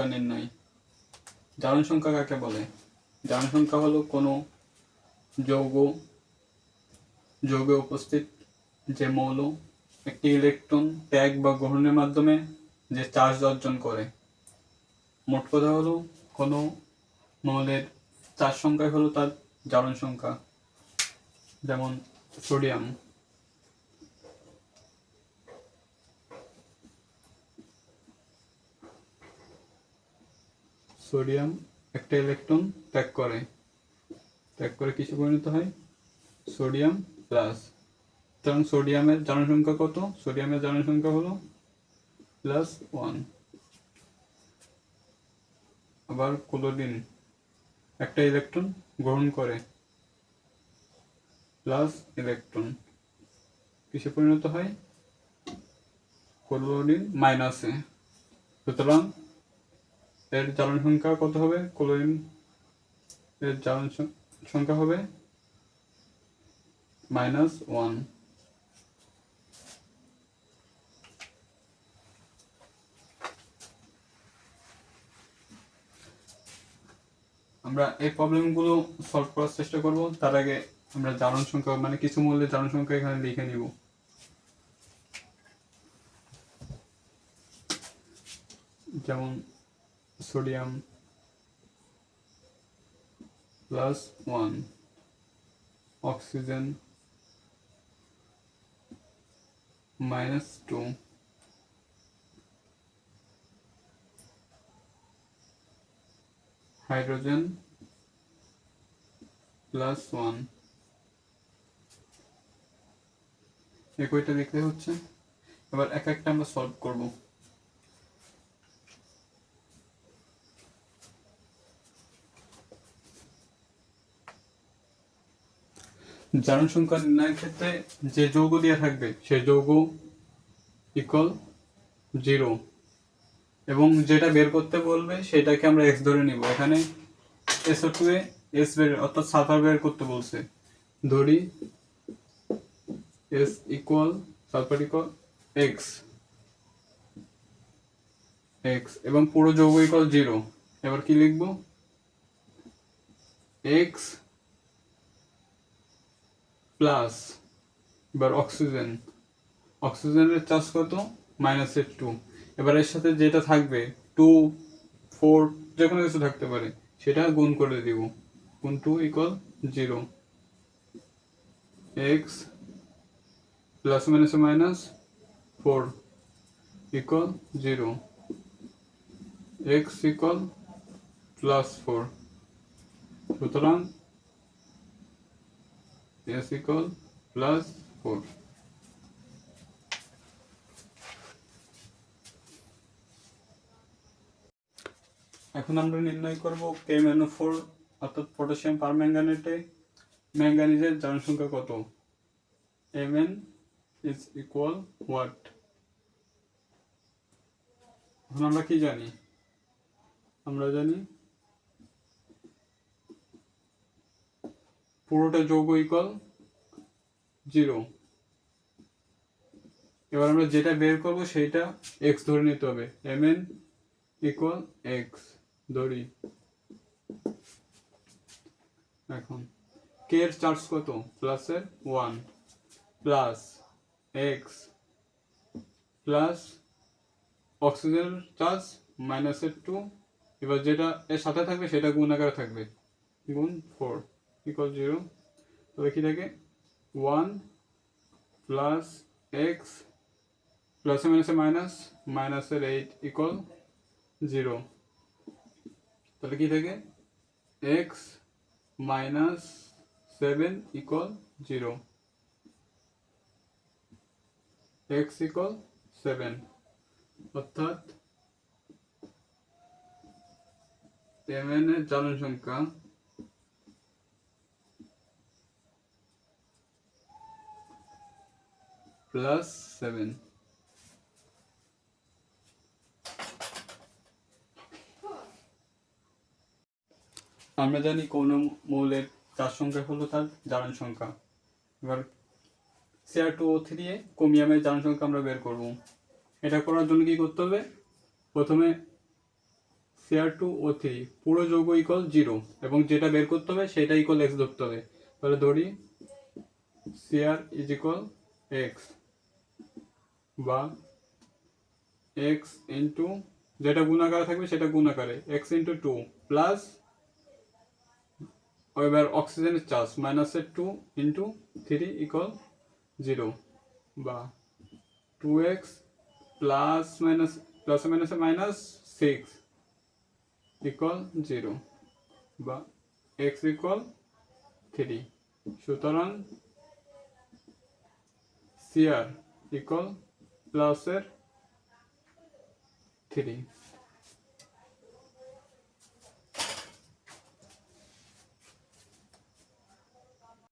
সংখ্যা নির্ণয় জারণ সংখ্যা কাকে বলে? জারণ সংখ্যা হলো কোনো যৌগ, যৌগে উপস্থিত যে মৌল, একটি ইলেকট্রন ত্যাগ বা গ্রহণের মাধ্যমে যে চার্জ অর্জন করে। মোট কথা হলো কোনো মৌলের চার সংখ্যাই হলো তার জারণ সংখ্যা, যেমন সোডিয়াম সোডিয়াম একটা ইলেকট্রন ত্যাগ করে। ত্যাগ করে কিসে পরিণত হয়? Sodium plus. সুতরাং সোডিয়ামের জারণ সংখ্যা কত? সোডিয়ামের জারণ সংখ্যা হলো প্লাস ওয়ান। আবার ক্লোরিন একটা ইলেকট্রন গ্রহণ করে। Plus electron. কিসে পরিণত হয়? ক্লোরিন মাইনাসে। সুতরাং এর জারণ সংখ্যা কত হবে? ক্লোরিন এর সং- সংখ্যা হবে মাইনাস ওয়ান। আমরা এই প্রবলেমগুলো সলভ করার চেষ্টা করব। তার আগে আমরা জারণ সংখ্যা মানে কিছু মূল্যের জারণ সংখ্যা এখানে লিখে নিব। যেমন sodium plus one oxygen minus two hydrogen plus one একইটা দেখতে হচ্ছে। এবার এক একটা আমরা সলভ করব। জারণ সংখ্যা নির্ণয়ের ক্ষেত্রে যে যৌগ দেওয়া থাকবে, সে যৌগ ইকুয়াল জিরো এবং যেটা বের করতে বলবে, সেটাকে আমরা এক্স ধরে নিব। এখানে এসও টু এ এস বের, অর্থাৎ সালফার বের করতে বলছে। ধরি S equal sulphur equal x x এবং পুরো যৌগ ইকুয়াল জিরো এবার কি লিখব? এক্স প্লাস এবার অক্সিজেন অক্সিজেনের চার্জ কত? মাইনাসের টু এবার এর সাথে যেটা থাকবে টু ফোর যে কোনো কিছু থাকতে পারে, সেটা গুণ করে দিব। গুণ two equal zero x plus মাইনাসে minus four equal zero x equal plus four সুতরাং s equal plus 4 এখন আমরা নির্ণয় করব কে ম্যানো ফোর অর্থাৎ পটাশিয়াম পারম্যাঙ্গানেটে ম্যাঙ্গানিজের জনসংখ্যা কত? M N is equal what এখন আমরা কি জানি? আমরা জানি পুরোটা যোগ ইকুয়াল জিরো এবার আমরা যেটা বের করব সেইটা এক্স ধরে নিতে হবে। এম এন ইকুয়াল এক্স ধরি। এখন কে এর চার্জ কত? প্লাসের one plus x plus oxygen charge মাইনাসের টু এবার যেটা এর সাথে থাকবে, সেটা গুণ আকারে থাকবে। গুণ ফোর ইকুয়াল জিরো তবে কি থাকে ওয়ান প্লাস এক্স প্লাসে মাইনাসে মাইনাস মাইনাসের এইট ইকুয়াল জিরো তাহলে কি থাকে x minus seven equal zero x equal seven অর্থাৎ এম এন এর জনসংখ্যা প্লাস সেভেন আমরা জানি কোন মৌলের চার সংখ্যা হলো তার জারণ সংখ্যা। এবার সিআর টু ও থ্রি এ কোমিয়ামের জারণ সংখ্যা আমরা বের করব। এটা করার জন্য কি করতে হবে? প্রথমে সিআর টু ও থ্রি পুরো যৌগ ইকল জিরো এবং যেটা বের করতে হবে সেটা ইকল এক্স ধরতে হবে। তাহলে ধরি সিআর ইজ ইকল এক্স বা এক্স ইন্টু যেটা গুণাকারে থাকবে সেটা গুণাকারে এক্স ইন্টু টু প্লাস এবার অক্সিজেনের চার্জ মাইনাসের two into three equal zero বা two x plus minus plus মাইনাসে মাইনাস সিক্স ইকল জিরো বা এক্স ইকল থ্রি সুতরাং সিআর ইকল প্লাসের থ্রি।